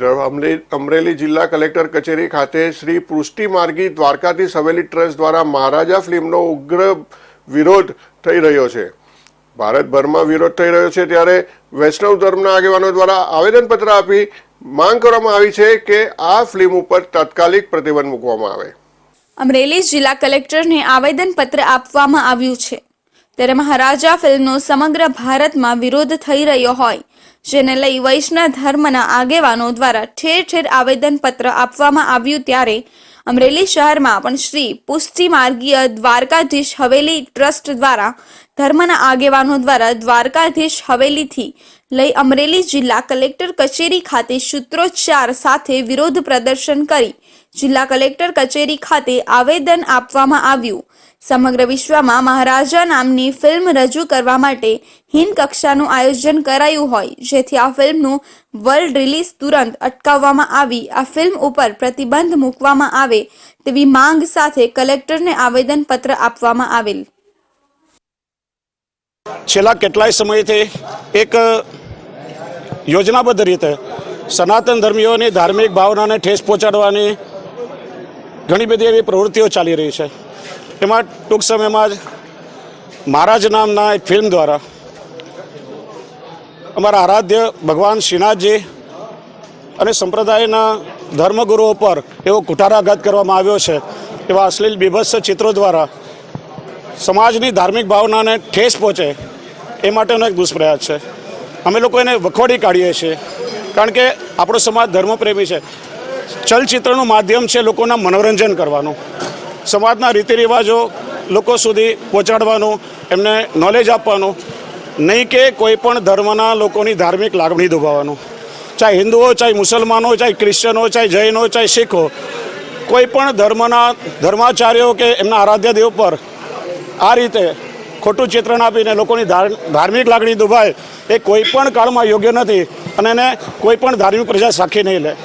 અમરેલી જિલ્લા કલેક્ટર કચેરી ખાતે શ્રી પૃષ્ટિ માર્ગી દ્વારકાધીશ હવેલી ટ્રસ્ટ દ્વારા મહારાજા ફિલ્મનો ઉગ્ર વિરોધ થઈ રહ્યો છે. ભારતભરમાં વિરોધ થઈ રહ્યો છે ત્યારે વૈષ્ણવ ધર્મના આગેવાનો દ્વારા આવેદનપત્ર આપી માંગ કરવામાં આવી છે કે આ ફિલ્મ ઉપર તાત્કાલિક પ્રતિબંધ મૂકવામાં આવે. અમરેલી જિલ્લા કલેક્ટરને આવેદનપત્ર આપવામાં આવ્યું છે. ત્યારે મહારાજા ફિલ્મનો સમગ્ર ભારતમાં વિરોધ થઈ રહ્યો હોય, જેને લઈ વૈષ્ણવ ધર્મના આગેવાનો દ્વારા ઠેર ઠેર આવેદનપત્ર આપવામાં આવ્યું ત્યારે અમરેલી શહેરમાં પણ શ્રી પુષ્ટિ માર્ગીય દ્વારકાધીશ હવેલી ટ્રસ્ટ દ્વારા ધર્મના આગેવાનો દ્વારા દ્વારકાધીશ હવેલીથી લઈ અમરેલી જિલ્લા કલેક્ટર કચેરી ખાતે સૂત્રોચ્ચાર સાથે વિરોધ પ્રદર્શન કરી. જિલ્લા કલેક્ટર કચેરી ખાતે આવેદન આપવામાં આવ્યું. સમગ્ર વિશ્વમાં મહારાજા નામની ફિલ્મ રજૂ કરવા માટે હિન કક્ષાનું આયોજન કરાયું હોય, જેથી આ ફિલ્મનું વર્લ્ડ રિલીઝ તુરંત અટકાવવામાં આવી, આ ફિલ્મ ઉપર પ્રતિબંધ મૂકવામાં આવે તેવી માંગ સાથે કલેક્ટરને આવેદનપત્ર આપવામાં આવેલ. છેલ્લા કેટલાય સમયથી એક યોજનાબદ્ધ રીતે સનાતન ધર્મીઓની ધાર્મિક ભાવનાને ઠેસ પહોંચાડવાની ઘણી બધી એવી પ્રવૃત્તિઓ ચાલી રહી છે. એમાં ટૂંક સમયમાં જ મહારાજ નામના એક ફિલ્મ દ્વારા અમારા આરાધ્ય ભગવાન શ્રીનાથજી અને સંપ્રદાયના ધર્મગુરુઓ પર એવો કુઠારાઘાત કરવામાં આવ્યો છે. એવા અશ્લીલ બીભત્સ ચિત્રો દ્વારા સમાજની ધાર્મિક ભાવનાને ઠેસ પહોંચે એ માટેનો એક દુષ્પ્રયાસ છે. અમે લોકો એને વખોડી કાઢીએ છીએ. કારણ કે આપણો સમાજ ધર્મપ્રેમી છે. ચલચિત્રનું માધ્યમ છે લોકોના મનોરંજન કરવાનું. સમાજના રીતિ રિવાજો લોકો સુધી પહોંચાડવાનું, એમને નોલેજ આપવાનું, નહીં કે કોઈ પણ ધર્મના લોકોની ધાર્મિક લાગણી દુભાવવાનું. ચાહે હિન્દુઓ ચાહે મુસલમાનો ચાહે ક્રિશ્ચનો ચાહે જૈનો ચાહે શીખો કોઈ પણ ધર્મના ધર્માચાર્યો કે એમના આરાધ્ય દેવ પર આ રીતે ખોટું ચિત્રણ આપીને લોકોની ધાર- ધાર્મિક લાગણી દુભાય એ કોઈ પણ કાળમાં યોગ્ય નથી અને એને કોઈ પણ ધાર્મિક પ્રજા સાખી નહીં લે.